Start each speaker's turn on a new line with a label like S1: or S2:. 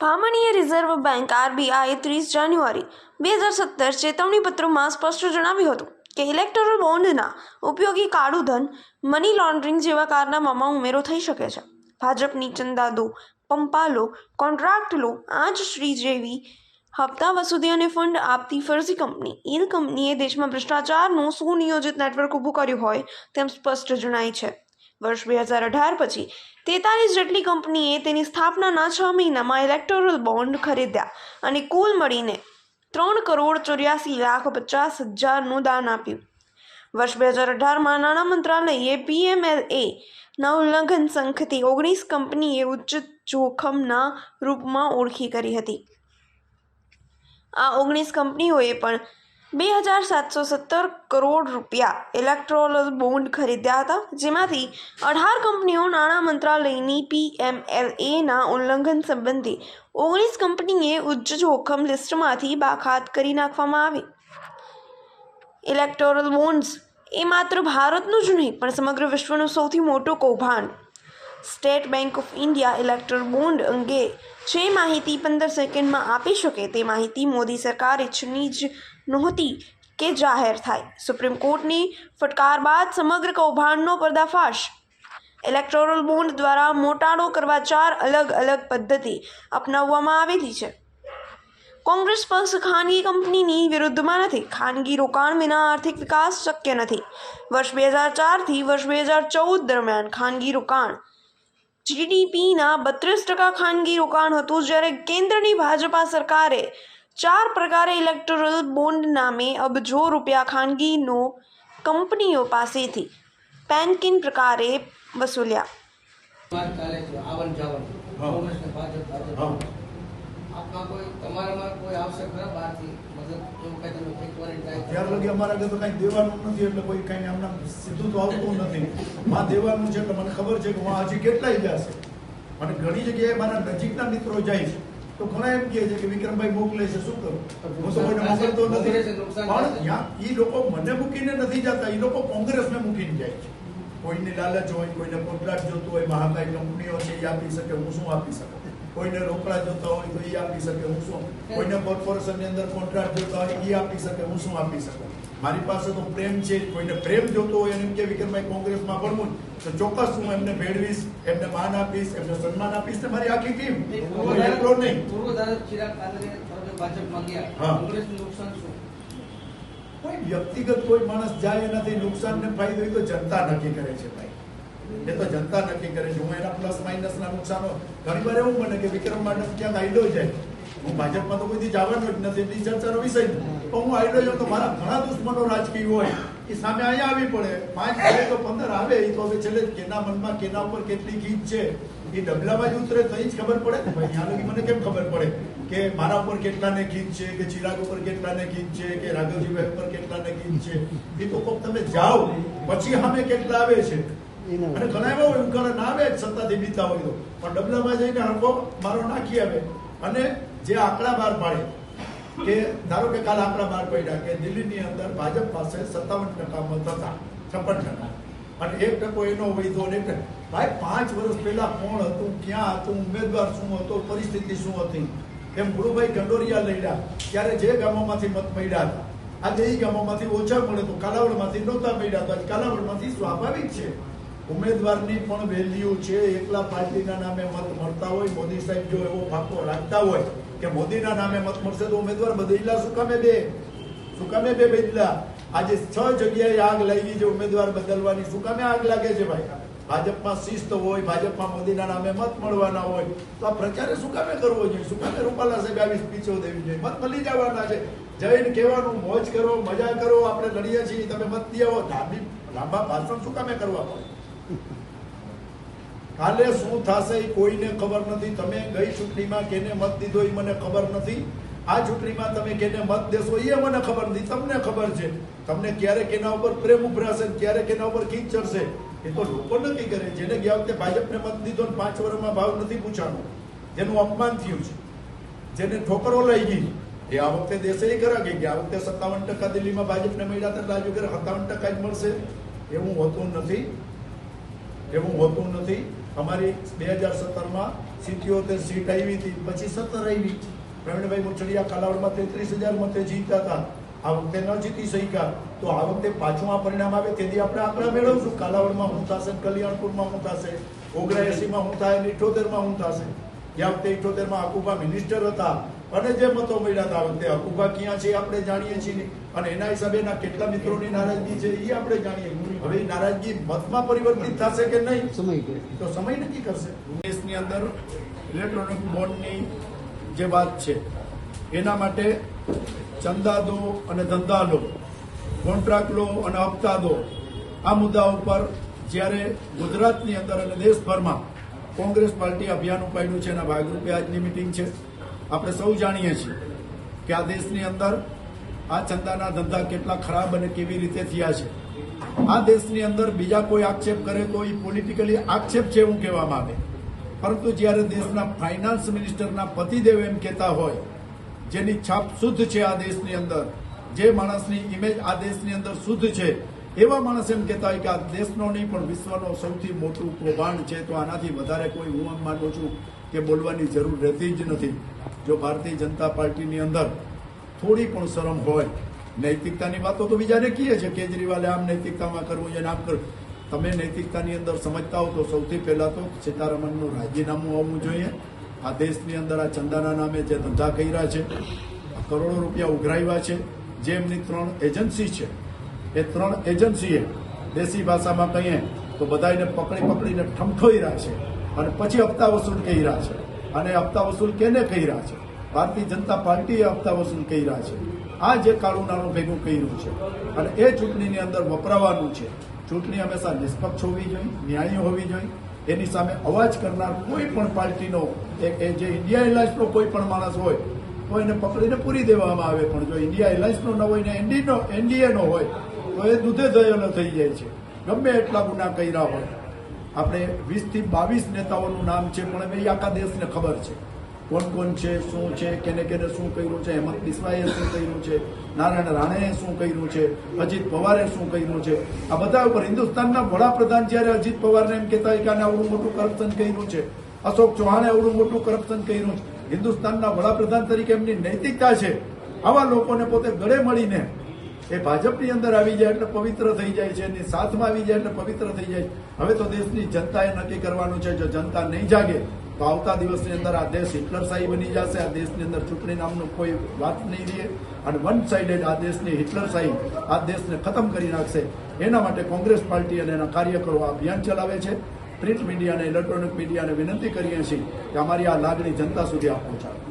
S1: ભામણીય reserve bank આરબીઆઈએ ત્રીસ જાન્યુઆરી બે હજાર સત્તર ચેતવણીપત્રોમાં સ્પષ્ટ જણાવ્યું હતું કે ઇલેક્ટોરલ બોન્ડના ઉપયોગી કાળું ધન, મની લોન્ડરિંગ જેવા કારનામામાં ઉમેરો થઈ શકે છે. ભાજપની ચંદા દો પંપા લો કોન્ટ્રાક્ટ લો આંચ શ્રી જેવી હપ્તા વસૂલી અને ફંડ આપતી ફરજી કંપની, ઈલ કંપનીએ દેશમાં ભ્રષ્ટાચારનું સુનિયોજિત નેટવર્ક ઊભું કર્યું હોય તેમ સ્પષ્ટ જણાય છે. વર્ષ બે હજાર અઢાર પછી તેતાલીસ જેટલી કંપનીએ તેની સ્થાપનાના છ મહિનામાં ઇલેક્ટોરલ બોન્ડ ખરીદ્યા અને કુલ મળીને ત્રણ કરોડ ચોર્યાસી લાખ પચાસ હજારનું દાન આપ્યું. વર્ષ બે હજાર અઢારમાં નાણાં મંત્રાલયે પીએમએલએ ના ઉલ્લંઘન સંખથી ઓગણીસ કંપનીએ ઉચ્ચ જોખમના રૂપમાં ઓળખી કરી હતી. આ ઓગણીસ કંપનીઓએ પણ બે હજાર સાતસો સત્તર કરોડ રૂપિયા ઇલેક્ટ્રોલ બોન્ડ ખરીદ્યા હતા, જેમાંથી અઢાર કંપનીઓ નાણાં મંત્રાલયની પીએમએલએના ઉલ્લંઘન સંબંધી ઓગણીસ કંપનીએ ઉચ્ચ જોખમ લિસ્ટમાંથી બાખાત કરી નાખવામાં આવી. ઇલેક્ટોરલ બોન્ડ્સ એ માત્ર ભારતનું જ નહીં, પણ સમગ્ર વિશ્વનું સૌથી મોટું કૌભાંડ State Bank of India electoral bond અંગે જે માહિતી પંદર સેકન્ડમાં આપી શકે તે માહિતી મોદી સરકાર ઇચ્છની જ નહોતી કે જાહેર થાય. સુપ્રીમ કોર્ટની ફટકાર બાદ સમગ્ર કૌભાંડનો પર્દાફાશ. ઇલેક્ટોરલ બોન્ડ દ્વારા મોટાડો કરવા ચાર અલગ અલગ પદ્ધતિ અપનાવવામાં આવેલી છે. કોંગ્રેસ પક્ષ ખાનગી કંપનીની વિરુદ્ધમાં નથી. ખાનગી રોકાણ વિના આર્થિક વિકાસ શક્ય નથી. વર્ષ બે હજાર ચારથી વર્ષ બે હજાર ચૌદ દરમિયાન ખાનગી રોકાણ જીડીપીના બત્રીસ ટકા ખાનગી રોકાણ હતું જ્યારે કેન્દ્રની ભાજપા સરકારે ચાર પ્રકારે ઇલેક્ટોરલ બોન્ડ નામે અબજો રૂપિયા ખાનગીનો કંપનીઓ પાસેથી પેન્કિન પ્રકારે વસૂલ્યા
S2: વાત ચાલે છે આવન જાવન
S3: હા.
S2: કોંગ્રેસ ને ભાજપ ભાજપ
S3: હા.
S2: આપમાં કોઈ તમારામાં કોઈ આવશે ખરા બહારથી મતલબ એવું
S3: ત્યાર લગી અમારા આગળ તો કાંઈ દેવાનું નથી એટલે કોઈ કાંઈ આમના સીધું તો આવતું નથી. માં દેવાનું છે એટલે મને ખબર છે કે હું હજી કેટલાય છે. અને ઘણી જગ્યાએ મારા નજીકના મિત્રો જાય છે. તો ઘણા એમ કહે છે કે વિક્રમભાઈ મોકલે છે શું કરું? હું તો કોઈને મોકલતો નથી. પણ એ લોકો મને મૂકીને નથી જતા એ લોકો કોંગ્રેસને મૂકીને જાય છે. કોઈને લાલચ હોય કોઈને કોન્ટ્રાક્ટ જોતું હોય મહાકાય કંપનીઓ છે એ આપી શકે હું શું આપી શકું? કોઈને રોકડા જોતા હોય તો એ આપી શકે હું શું કોઈને કોર્પોરેશનની અંદર કોન્ટ્રાક્ટ જોતા હોય એ આપી શકે હું શું આપી શકું? મારી પાસે તો પ્રેમ છે કોઈને પ્રેમ જોતો હોય એમ કે વિક્રમભાઈ કોંગ્રેસમાં ભણવું તો ચોક્કસ હું એમને ભેળવીશ એમને માન આપીશ એમને સન્માન આપીશ ને મારી આખી ટીમ. નહીં.
S2: પૂર્વ ધારક ચિરાગ. કોંગ્રેસનું નુકસાન શું?
S3: કોઈ વ્યક્તિગત કોઈ માણસ જાય એનાથી નુકસાન ને ફાયદો એ તો જનતા નક્કી કરે છે ભાઈ. એ તો જનતા નક્કી કરે છે. હું એના પ્લસ માઇનસ ના નુકસાનો ઘણી વાર એવું બને કે વિક્રમ માંડવ ક્યાંક આઈડો જાય હું ભાજપમાં તો કોઈથી જવાનો જ નથી. એટલી ચર્ચાનો વિષય પણ હું આઈડો જાઉં તો મારા ઘણા દુશ્મનો રાજકીય હોય. એ સામે અહીંયા આવી પડે. પાંચ બે તો પંદર આવે, એ તો હવે છેલ્લે કેના મનમાં, કેના ઉપર કેટલી ગીત છે. એ ડબલામાં જ ઉતરે તો જ ખબર પડે ને ભાઈ. ત્યાં લગી મને કેમ ખબર પડે કે મારા ઉપર કેટલાને ગીત છે, કે ચિરાગ ઉપર કેટલાને ગીત છે, કે રાઘવજીભાઈ ઉપર કેટલાને ગીત છે. એ તો કોક તમે જાઓ, પછી સામે કેટલા આવે છે. અને ઘણા એવા હોય ના આવે સત્તાથી બીતા હોય તો. પણ ડબલામાં જઈને હરકો મારો નાખી આવે અને જે આંકડા બહાર પાડે કે ધારો કે કાલ આંકડા બહાર પડ્યા કે દિલ્હીની અંદર ભાજપ પાસે સત્તાવન ટકા મત હતા છપ્પન ટકા. અને એક ટકો એનો વૈધો ને ભાઈ પાંચ વર્ષ પહેલા કોણ હતું ક્યાં હતું ઉમેદવાર શું હતો પરિસ્થિતિ શું હતી? એમ ગુરુભાઈ ગંડોરિયા લડ્યા. ત્યારે જે ગામોમાંથી મત મળ્યા હતા. આજે એ ગામોમાંથી ઓછા મળે તો કાલાવડમાંથી નહોતા મળ્યા તો આજે કાલાવડમાંથી સ્વાભાવિક છે. ઉમેદવારની પણ વેલ્યુ છે. એકલા પાર્ટીના નામે મત મળતા હોય, મોદી સાહેબ જો એવો ફાંકો રાખતા હોય કે મોદીના નામે મત મળશે તો ઉમેદવાર બદલીલા શું કામે બે? શું કામે બે બદલા? આજે છ જગ્યાએ આગ લાગી છે ઉમેદવાર બદલવાની. શું કામે આગ લાગે છે ભાઈ? ભાજપમાં શિસ્ત હોય, ભાજપમાં મોદીના નામે મત મળવાના હોય, તો આ પ્રચારે શું કામે કરવો જોઈએ? શું કામે રૂપાલા સાહેબ આવી સ્પીચો દેવી જોઈએ? મત મળી જવાના છે. જઈને કહેવાનું, મોજ કરો, મજા કરો, આપણે લડીએ છીએ. તમે મત દઈ આવો. લાંબા ભાષણ શું કામે કરવા? પડે કાલે શું થશે એ કોઈને ખબર નથી. તમે ગઈ ચૂંટણીમાં કેને મત દીધો એ મને ખબર નથી. આ ચૂંટણીમાં તમે કેને મત દેશો એ મને ખબર નથી. તમને ખબર છે. તમને ક્યારે કેના ઉપર પ્રેમ ઉભરાશે ને ક્યારે કેના ઉપર ખીચ ચડશે. એ તો લોકો નક્કી કરે. જેને ગયા વખતે ભાજપને મત દીધો ને પાંચ વર્ષમાં ભાવ નથી પૂછાનો જેનું અપમાન થયું છે. જેને ઠોકરો લઈ ગઈ. એ આ વખતે દેશે એ ખરા કે આ વખતે સત્તાવન ટકા દિલ્હીમાં ભાજપને મળ્યા હતા રાજુ કરે સત્તાવન ટકા જ મળશે. એવું હોતું નથી. એવું હોતું નથી. અમારી બે હજાર સત્તરમાં સિત્યોતેર સીટ આવી હતી. પછી સત્તર આવી. પ્રવીણભાઈ મુછડિયા કાલાવડમાં તેત્રીસ હજાર મતે જીતતા હતા. આ વખતે ન જીતી શક્યા. તો આ વખતે પાછું આ પરિણામ આવે તેથી આપણે આંકડા મેળવશું. કાલાવડમાં હું થશે, કલ્યાણપુરમાં હું થશે, ઓગણએસીમાં હું થાય અને ઇઠોતેરમાં હું થશે. ગયા વખતે ઇઠોતેરમાં અકુબા મિનિસ્ટર હતા. અને જે મતો મળ્યા હતા વખતે અકુબા ક્યાં છે, આપણે જાણીએ છીએ અને એના હિસાબે એના કેટલા મિત્રોની નારાજગી છે, એ આપણે જાણીએ હવે નારાજગી મતમાં પરિવર્તિત થશે કે નહીં?
S4: સમય
S3: તો સમય નક્કી કરશે. દેશની અંદર ઇલેક્ટ્રોનિક બોન્ડની જે વાત છે એના માટે ચંદા દો અને ધંધા લો કોન્ટ્રાક્ટ લો અને હપ્તા દો આ મુદ્દા ઉપર જ્યારે ગુજરાતની અંદર અને દેશભરમાં કોંગ્રેસ પાર્ટી અભિયાન ઉપાડ્યું છે એના ભાગરૂપે આજની મિટિંગ છે. આપણે સૌ જાણીએ છીએ કે આ દેશની અંદર આ ચંદાના ધંધા કેટલા ખરાબ અને કેવી રીતે થયા છે. આ દેશની અંદર બીજા કોઈ આક્ષેપ કરે તો એ પોલિટિકલી આક્ષેપ છે એવું કહેવામાં આવે. પરંતુ જ્યારે દેશના ફાઇનાન્સ મિનિસ્ટરના પતિદેવ એમ કહેતા હોય, જેની છાપ શુદ્ધ છે આ દેશની અંદર, જે માણસની ઇમેજ આ દેશની અંદર શુદ્ધ છે, એવા માણસ એમ કહેતા હોય કે આ દેશનો નહીં, પણ વિશ્વનો સૌથી મોટું કૌભાંડ છે, તો આનાથી વધારે કોઈ હું એમ માનું છું કે બોલવાની જરૂર રહેતી જ નથી. જો ભારતીય જનતા પાર્ટીની અંદર થોડી પણ શરમ હોય નૈતિકતાની વાતો તો બીજાને કહીએ છે કેજરીવાલે આમ નૈતિકતામાં કરવું છે આમ કરવું. તમે નૈતિકતાની અંદર સમજતા હો તો સૌથી પહેલા તો સીતારમણનું રાજીનામું આવવું જોઈએ. આ દેશની અંદર આ ચંદાના નામે જે ધંધા કર્યા છે કરોડો રૂપિયા ઉઘરાવ્યા છે. જે એમની ત્રણ એજન્સી છે. એ ત્રણ એજન્સીએ દેશી ભાષામાં કહીએ તો બધાને પકડી પકડીને ઠમઠોઈ છે અને પછી હપ્તા વસૂલ કર્યા છે. અને હપ્તા વસૂલ કેને કર્યા છે? ભારતીય જનતા પાર્ટીએ હપ્તા વસૂલ કર્યા છે. આ જે કાળું નાણું ભેગું કર્યું છે અને એ ચૂંટણીની અંદર વપરાવાનું છે. ચૂંટણી હંમેશા નિષ્પક્ષ હોવી જોઈએ, ન્યાયી હોવી જોઈએ. એની સામે અવાજ કરનાર કોઈ પણ પાર્ટીનો, એ જે ઇન્ડિયા એરલાઇન્સનો કોઈ પણ માણસ હોય, તો એને પકડીને પૂરી દેવામાં આવે. પણ જો ઇન્ડિયા એરલાઇન્સનો ન હોય ને એનડીનો, એનડીએનો હોય, તો એ દૂધે દયેલો થઈ જાય છે. ગમે એટલા ગુના કર્યા હોય. આપણે વીસથી બાવીસ નેતાઓનું નામ છે, પણ એ આખા દેશને ખબર છે. કોણ કોણ છે, શું છે, કેને કેને શું કર્યું છે હેમંત મિશ્રાએ શું કર્યું છે, નારાયણ રાણેએ શું કર્યું છે, અજીત પવારે શું કર્યું છે? આ બધા ઉપર હિન્દુસ્તાનના વડાપ્રધાન જ્યારે અજીત પવારને એમ કહેતા હોય કે આને આવડું મોટું કરપ્શન કર્યું છે, અશોક ચૌહાણે આવડું મોટું કરપ્શન કર્યું છે, હિન્દુસ્તાનના વડાપ્રધાન તરીકે એમની નૈતિકતા છે, આવા લોકોને પોતે ગળે મળીને એ ભાજપની અંદર આવી જાય એટલે પવિત્ર થઈ જાય છે, એની સાથમાં આવી જાય એટલે પવિત્ર થઈ જાય હવે તો દેશની જનતાએ નક્કી કરવાનું છે, જો જનતા નહીં જાગે તો આવતા દિવસની અંદર આ દેશ હિટલરશાહી બની જશે, આ દેશની અંદર ચૂંટણી નામનું કોઈ વાત નહીં રહે. અને વન સાઇડેડ આ દેશની હિટલરશાહી આ દેશને ખતમ કરી નાખશે. એના માટે કોંગ્રેસ પાર્ટી અને એના કાર્યકરો આ અભિયાન ચલાવે છે. પ્રિન્ટ મીડિયા અને ઇલેક્ટ્રોનિક મીડિયાને વિનંતી કરીએ છીએ કે અમારી આ લાગણી જનતા સુધી આ પહોંચાડો.